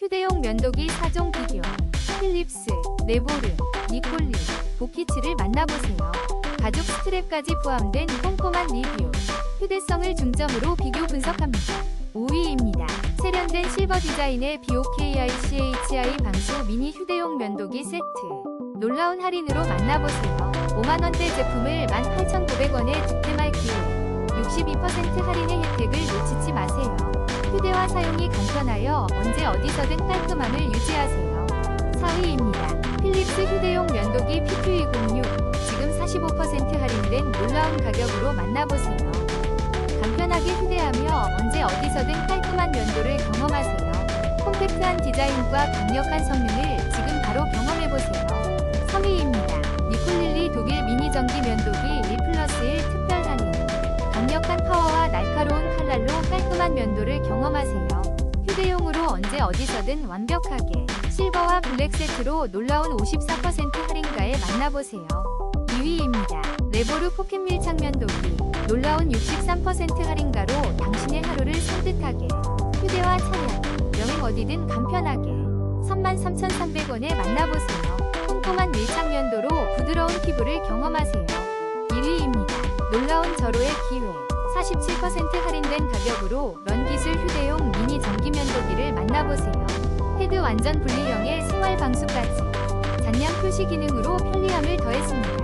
휴대용 면도기 4종 비교. 필립스, 레보르, 니콜리, 보키츠를 만나보세요. 가죽 스트랩까지 포함된 꼼꼼한 리뷰. 휴대성을 중점으로 비교 분석합니다. 5위입니다. 세련된 실버 디자인의 BOKI-CHI 방수 미니 휴대용 면도기 세트. 놀라운 할인으로 만나보세요. 5만원대 제품을 18,900원에 득템할 기회. 62% 할인의 혜택을 놓치지 마세요. 휴대화 사용이 간편하여 언제 어디서든 깔끔함을 유지하세요. 4위입니다. 필립스 휴대용 면도기 PQ206 지금 45% 할인된 놀라운 가격으로 만나보세요. 간편하게 휴대하며 언제 어디서든 깔끔한 면도를 경험하세요. 콤팩트한 디자인과 강력한 성능을 지금 바로 경험해보세요. 3위입니다. 니콜릴리 독일 미니 전기 면도기 면도를 경험하세요. 휴대용으로 언제 어디서든 완벽하게 실버와 블랙 세트로 놀라운 54% 할인가에 만나보세요. 2위입니다. 레보르 포켓 밀착 면도기 놀라운 63% 할인가로 당신의 하루를 산뜻하게 휴대와 차량 여행 어디든 간편하게 33,300원에 만나보세요. 꼼꼼한 밀착 면도로 부드러운 피부를 경험하세요. 1위입니다. 놀라운 절호의 기회 47% 할인된 가격으로 런 기술 휴대용 미니 전기 면도기를 만나보세요. 헤드 완전 분리형의 생활 방수까지 잔량 표시 기능으로 편리함을 더했습니다.